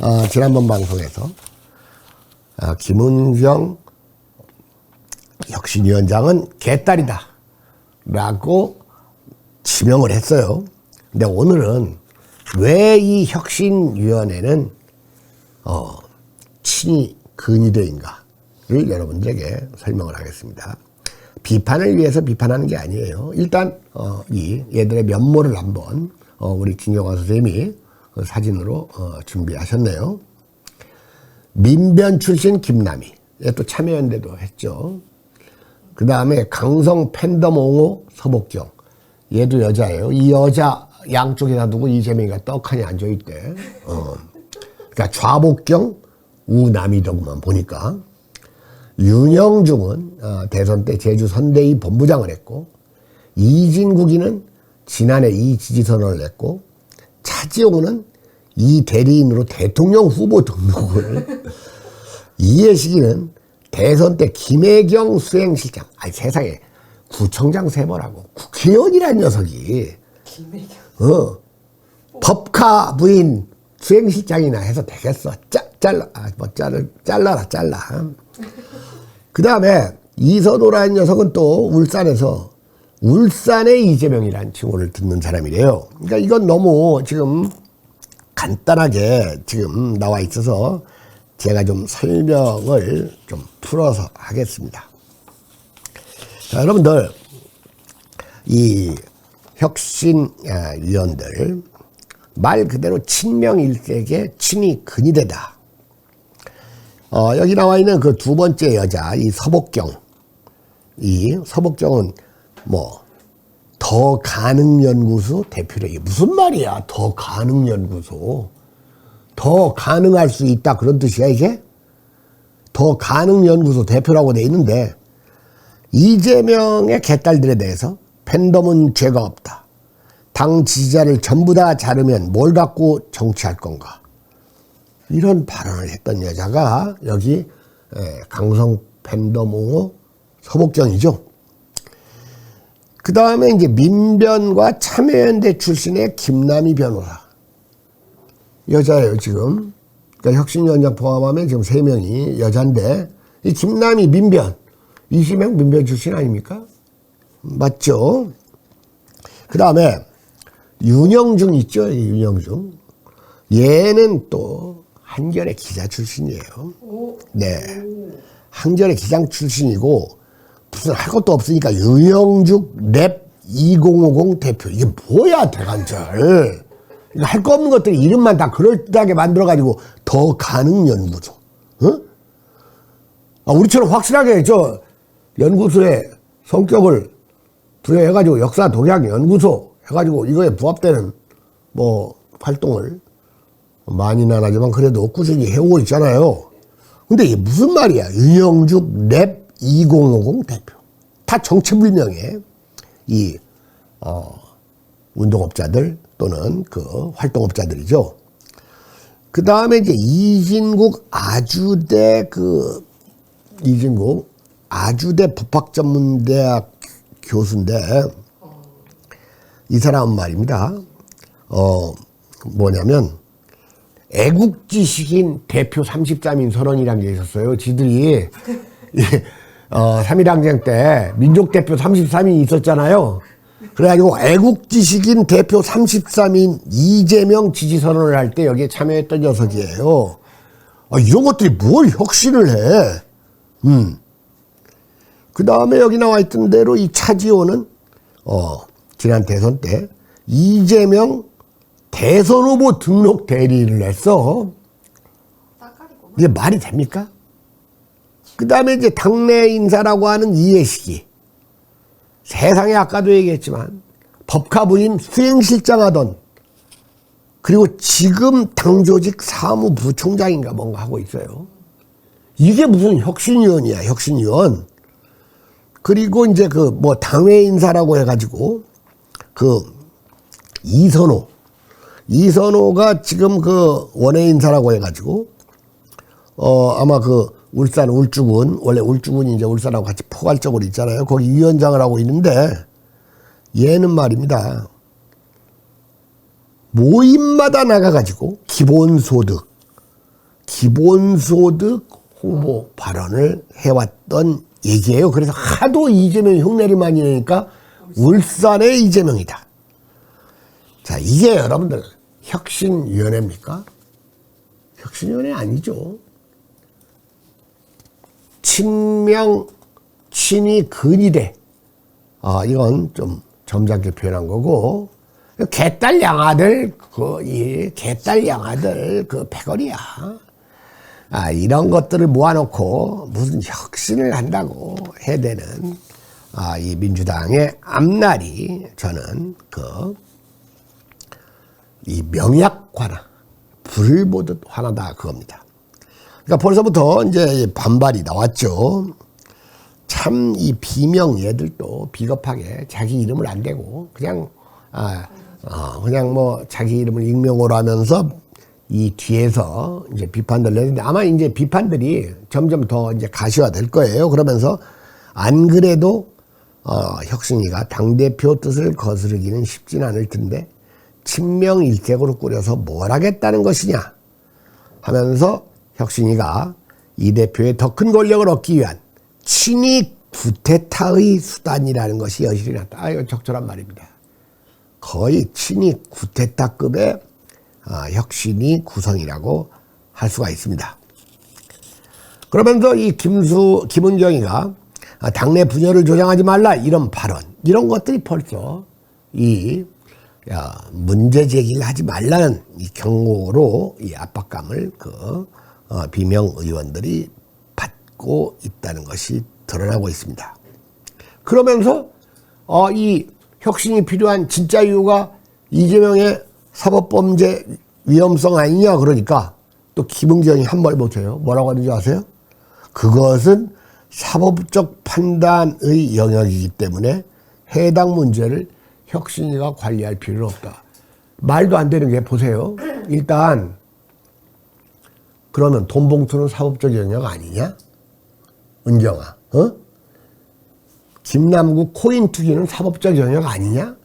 어, 지난번 방송에서 어, 김은경 혁신위원장은 개딸이다 라고 지명을 했어요. 근데 오늘은 왜 이 혁신위원회는 어, 친이 근위대인가를 여러분들에게 설명을 하겠습니다. 비판을 위해서 비판하는 게 아니에요. 일단 어, 이 얘들의 면모를 한번 어, 우리 김경화 선생님이 그 사진으로 어, 준비하셨네요. 민변 출신 김남희, 얘또 참여연대도 했죠. 그 다음에 강성 팬덤 옹호 서복경, 얘도 여자예요. 이 여자 양쪽에다 두고 이재명이가 떡하니 앉아있대. 어. 그러니까 좌복경, 우남이더구만 보니까. 윤영중은 어, 대선 때 제주 선대위 본부장을 했고 이진국이는 지난해 이 지지선언을 냈고 차지용은 이 대리인으로 대통령 후보 등록을 이해식이는 대선 때 김혜경 수행실장 아니 세상에 구청장 세 번 하고 국회의원이란 녀석이 김혜경. 어 법카 부인 수행실장이나 해서 되겠어. 짜, 잘라 아, 뭐 잘라 잘라라 잘라. 그 다음에 이선호라는 녀석은 또 울산에서 울산의 이재명이라는 칭호를 듣는 사람이래요. 그러니까 이건 너무 지금 간단하게 지금 나와 있어서 제가 좀 설명을 좀 풀어서 하겠습니다. 자, 여러분들, 이 혁신위원들, 말 그대로 친명일색의 친이 근위대다. 어, 여기 나와 있는 그 두 번째 여자, 이 서복경. 이 서복경은 뭐, 더 가능연구소 대표래. 이게 무슨 말이야, 더 가능연구소. 더 가능할 수 있다. 그런 뜻이야, 이게? 더 가능연구소 대표라고 돼 있는데, 이재명의 개딸들에 대해서 팬덤은 죄가 없다. 당 지지자를 전부 다 자르면 뭘 갖고 정치할 건가? 이런 발언을 했던 여자가 여기 에, 강성 팬덤 옹호 서복경이죠. 그 다음에 이제 민변과 참여연대 출신의 김남희 변호사. 여자예요, 지금. 그러니까 혁신위원장 포함하면 지금 세 명이 여잔데, 이 김남희 민변. 이시명 민변 출신 아닙니까? 맞죠? 그 다음에 윤영중 있죠, 이 윤영중. 얘는 또 한결의 기자 출신이에요. 네. 한결의 기장 출신이고 무슨 할 것도 없으니까 유영죽 랩 2050 대표 이게 뭐야 대관절 할 거 없는 것들 이름만 다 그럴듯하게 만들어가지고 더 가능 연구소 어? 아, 우리처럼 확실하게 저 연구소의 성격을 부여해가지고 역사 동향 연구소 해가지고 이거에 부합되는 뭐 활동을 많이는 안 하지만 그래도 꾸준히 해오고 있잖아요. 근데 이게 무슨 말이야? 윤영죽 랩 2050 대표. 다 정체불명의 이, 어, 운동업자들 또는 그 활동업자들이죠. 그 다음에 이제 이진국 아주대 그, 이진국 아주대 법학전문대학 교수인데 이 사람은 말입니다. 어, 뭐냐면 애국지식인 대표 33인 선언이라는 게 있었어요. 지들이 이, 어, 3.1항쟁 때 민족대표 33인이 있었잖아요. 그래가지고 애국지식인 대표 33인 이재명 지지선언을 할 때 여기에 참여했던 녀석이에요. 아, 이런 것들이 뭘 혁신을 해. 음. 그 다음에 여기 나와 있던 대로 이 차지호는, 어, 지난 대선 때 이재명 대선 후보 등록 대리를 했어. 이게 말이 됩니까? 그 다음에 이제 당내 인사라고 하는 이해식이 세상에 아까도 얘기했지만 법카 부인 수행실장 하던 그리고 지금 당조직 사무부총장인가 뭔가 하고 있어요. 이게 무슨 혁신위원이야, 혁신위원. 그리고 이제 그 뭐 당회 인사라고 해가지고 그 이선호. 이선호가 지금 그 원외 인사라고 해가지고 어 아마 그 울산 울주군 원래 울주군이 이제 울산하고 같이 포괄적으로 있잖아요. 거기 위원장을 하고 있는데 얘는 말입니다. 모임마다 나가가지고 기본소득 기본소득 홍보 발언을 해왔던 얘기예요. 그래서 하도 이재명이 흉내를 많이 내니까 울산의 이재명이다. 자, 이게 여러분들 혁신위원회입니까? 혁신위원회 아니죠. 친명, 친위, 근위대. 아, 이건 좀 점잖게 표현한 거고, 개딸 양아들, 그, 이, 개딸 양아들, 그, 패거리야. 아, 이런 것들을 모아놓고 무슨 혁신을 한다고 해야 되는, 아, 이 민주당의 앞날이 저는 그, 이 명약화나, 불을 보듯 화나다 그겁니다. 그러니까 벌써부터 이제 반발이 나왔죠. 참 이 비명 얘들도 비겁하게 자기 이름을 안 대고 그냥 아 어, 그냥 뭐 자기 이름을 익명으로 하면서 이 뒤에서 이제 비판들 내는데 아마 이제 비판들이 점점 더 이제 가시화 될 거예요. 그러면서 안 그래도 어, 혁신이가 당대표 뜻을 거스르기는 쉽진 않을 텐데 친명일색으로 꾸려서 뭘 하겠다는 것이냐 하면서 혁신이가 이 대표의 더 큰 권력을 얻기 위한 친위 구테타의 수단이라는 것이 여실히 났다. 아, 이거 적절한 말입니다. 거의 친위 구테타급의 아, 혁신이 구성이라고 할 수가 있습니다. 그러면서 이 김수, 김은정이가 아, 당내 분열을 조장하지 말라 이런 발언, 이런 것들이 벌써 이 야, 문제 제기를 하지 말라는 이 경고로 이 압박감을 그 어, 비명 의원들이 받고 있다는 것이 드러나고 있습니다. 그러면서 어, 이 혁신이 필요한 진짜 이유가 이재명의 사법범죄 위험성 아니냐 그러니까 또 김은경이 한 말 못해요. 뭐라고 하는지 아세요? 그것은 사법적 판단의 영역이기 때문에 해당 문제를 혁신이가 관리할 필요는 없다. 말도 안 되는 게 보세요. 일단 그러면 돈 봉투는 사법적 영역 아니냐? 은경아, 어? 김남국 코인 투기는 사법적 영역 아니냐?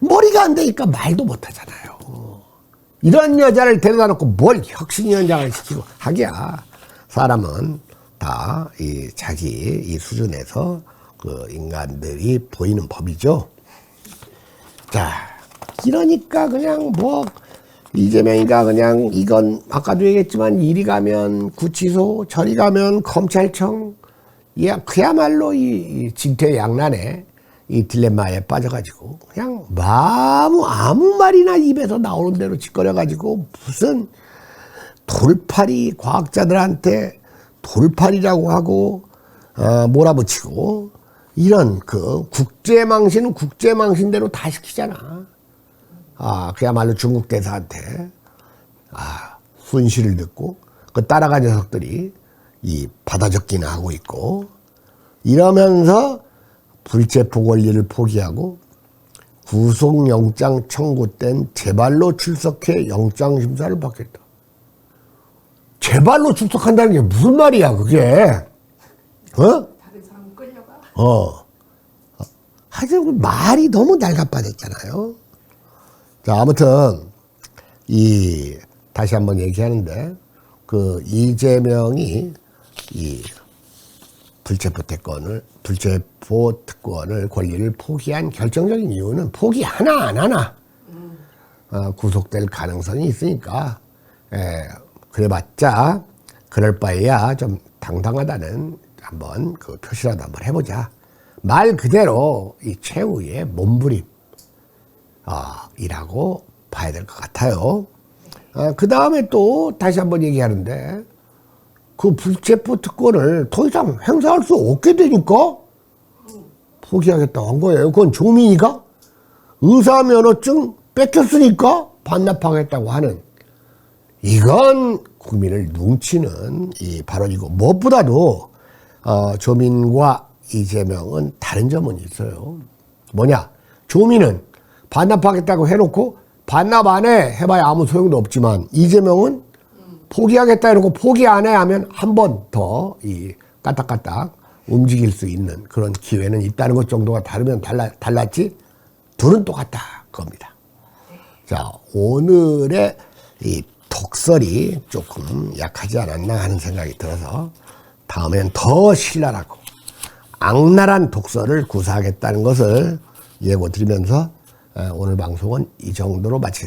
머리가 안 되니까 말도 못 하잖아요. 이런 여자를 데려다 놓고 뭘 혁신위원장을 시키고 하기야. 사람은 다 이 자기 이 수준에서 그 인간들이 보이는 법이죠. 자, 이러니까 그냥 뭐 이재명이가 그냥 이건 아까도 얘기했지만 이리 가면 구치소, 저리 가면 검찰청, 야 그야말로 이, 이 진퇴양난에 이 딜레마에 빠져가지고 그냥 아무 아무 말이나 입에서 나오는 대로 짓거려가지고 무슨 돌팔이 과학자들한테 돌팔이라고 하고 어, 몰아붙이고 이런 그 국제망신은 국제망신대로 다 시키잖아. 아 그야말로 중국 대사한테 아 순시를 듣고 그 따라간 녀석들이 이 받아 적기나 하고 있고 이러면서 불체포 권리를 포기하고 구속영장 청구된 제발로 출석해 영장 심사를 받겠다. 제발로 출석한다는 게 무슨 말이야 그게? 어? 다른 사람 끌려가. 어. 하여튼 말이 너무 날갑받았잖아요. 자, 아무튼, 이, 다시 한번 얘기하는데, 그, 이재명이 이 불체포 특권을, 불체포 특권을, 권리를 포기한 결정적인 이유는 포기 하나 안 하나, 어, 구속될 가능성이 있으니까, 에, 그래봤자, 그럴 바에야 좀 당당하다는 한번 그 표시라도 한번 해보자. 말 그대로 이 최후의 몸부림, 어, 이라고 봐야 될 것 같아요. 그 다음에 또 다시 한번 얘기하는데, 그 불체포 특권을 더 이상 행사할 수 없게 되니까 포기하겠다고 한 거예요. 그건 조민이가 의사 면허증 뺏겼으니까 반납하겠다고 하는 이건 국민을 눈치는 이 발언이고 무엇보다도 어, 조민과 이재명은 다른 점은 있어요. 뭐냐? 조민은 반납하겠다고 해놓고 반납 안 해 해봐야 아무 소용도 없지만 이재명은 포기하겠다 이러고 포기 안 해 하면 한 번 더 이 까딱까딱 움직일 수 있는 그런 기회는 있다는 것 정도가 다르면 달라, 달랐지 둘은 똑같다 겁니다. 자 오늘의 이 독설이 조금 약하지 않았나 하는 생각이 들어서 다음엔 더 신랄하고 악랄한 독설을 구사하겠다는 것을 예고 드리면서 어, 오늘 방송은 이 정도로 마치겠습니다.